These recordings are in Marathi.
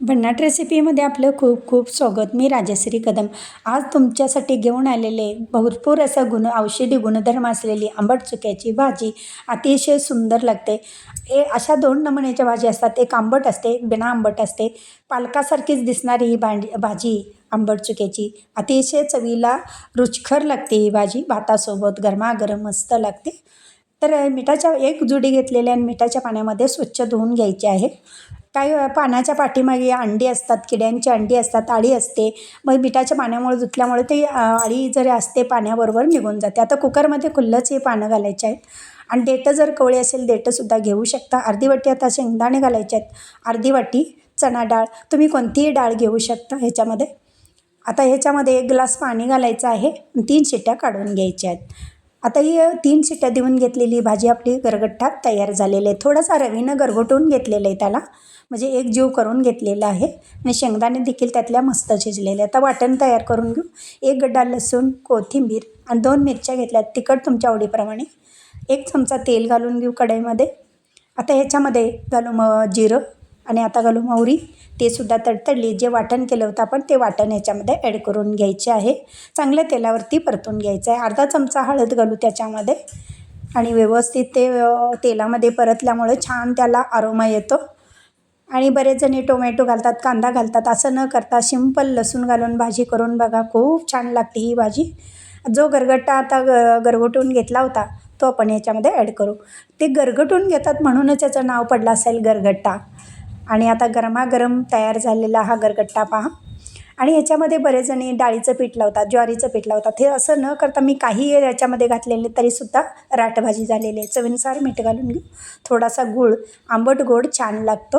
भन्नाट रेसिपीमध्ये आपलं खूप खूप स्वागत. मी राजश्री कदम. आज तुमच्यासाठी घेऊन आलेले भरपूर असं गुण औषधी गुणधर्म असलेली आंबट चुक्याची भाजी अतिशय सुंदर लागते. हे अशा दोन नमुन्याच्या भाजी असतात. एक आंबट असते बिना आंबट असते. पालकासारखीच दिसणारी ही भांडी भाजी आंबट चुक्याची अतिशय चवीला रुचकर लागते ही भाजी. भातासोबत गरमागरम मस्त लागते. तर मिठाच्या एक जुडी घेतलेल्या आणि मिठाच्या पाण्यामध्ये स्वच्छ धुवून घ्यायची आहे. काही पानाच्या पाठीमागे अंडी असतात किड्यांची अंडी असतात आळी असते. मग मिठाच्या पाण्यामुळे धुतल्यामुळे ते आळी जरी असते पाण्याबरोबर निघून जाते. आता कुकरमध्ये खुल्लंच हे पानं घालायचे आहेत. आणि देठं जर कवळी असेल देठंसुद्धा घेऊ शकता. अर्धी वाटी आता शेंगदाणे घालायचे आहेत. अर्धी वाटी चणा डाळ. तुम्ही कोणतीही डाळ घेऊ शकता ह्याच्यामध्ये. आता ह्याच्यामध्ये एक ग्लास पाणी घालायचं आहे. तीन शिट्ट्या काढून घ्यायच्या आहेत. आता ही तीन शिट्ट्या देऊन घेतलेली भाजी आपली गरगट्टात तयार झालेली आहे. थोडासा रवीनं गरगटून घेतलेलं आहे त्याला. म्हणजे एक जीव करून घेतलेला आहे. आणि शेंगदाणे देखील त्यातल्या मस्त शिजलेल्या आता वाटण तयार करून घेऊ. एक गड्डा लसूण कोथिंबीर आणि दोन मिरच्या घेतल्यात. तिखट तुमच्या आवडीप्रमाणे. एक चमचा तेल घालून घेऊ कढईमध्ये. आता ह्याच्यामध्ये घालू मग जिरं. आणि आता घालू मोहरी. ते सुद्धा तडतडली. जे वाटण केलं होतं आपण ते वाटण याच्यामध्ये ॲड करून घ्यायचे आहे. चांगल्या तेलावरती परतून घ्यायचं आहे अर्धा चमचा हळद घालू त्याच्यामध्ये. आणि व्यवस्थित ते तेलामध्ये परतल्यामुळे छान त्याला आरोमा येतो. आणि बरेच जणी टोमॅटो घालतात कांदा घालतात. असं न करता सिंपल लसूण घालून भाजी करून बघा. खूप छान लागते ही भाजी. जो गरगट्टा आता ग गरगटून घेतला होता तो आपण याच्यामध्ये ॲड करू. ते गरगटून घेतात म्हणूनच याचं नाव पडलं असेल गरगट्टा. आणि आता गरमागरम तयार झालेला हा गरगट्टा पहा. आणि याच्यामध्ये बरेच जणी डाळीचं पीठ लावतात ज्वारीचं पीठ लावतात. हे असं न करता मी काही याच्यामध्ये घातलेले तरीसुद्धा राटभाजी झालेली आहे. चवीनुसार मीठ घालून घेऊ. थोडासा गूळ आंबट गोड छान लागतो.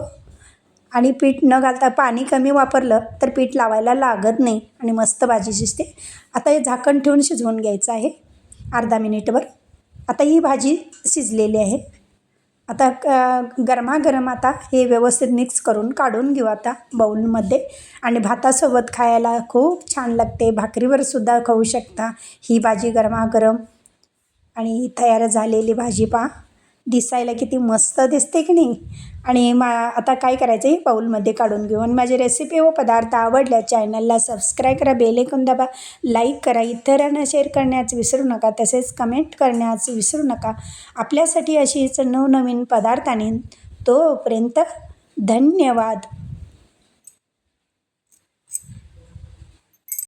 आणि पीठ न घालता पाणी कमी वापरलं तर पीठ लावायला लागत नाही आणि मस्त भाजी शिजते. आता हे झाकण ठेवून शिजवून घ्यायचं आहे. अर्धा मिनिटवर आता ही भाजी शिजलेली आहे. आता क गरमागरम आता हे व्यवस्थित मिक्स करून काढून घेऊ आता बाऊलमध्ये आणि भातासोबत खायला खूप छान लागते. भाकरीवर सुद्धा खाऊ शकता. ही भाजी गरमागरम आणि तयार झालेली भाजी पा दिसायला किती मस्त दिसते की नाही? आणि मा आता काय करायचं आहे बाऊलमध्ये काढून घेऊ. आणि माझी रेसिपी व पदार्थ आवडल्या चॅनलला सबस्क्राईब करा बेलेकून दाबा. लाईक करा. इतरांना शेअर करण्यास विसरू नका. तसेच कमेंट करण्यास विसरू नका. आपल्यासाठी अशीच नवनवीन पदार्थ आणीन. तोपर्यंत धन्यवाद.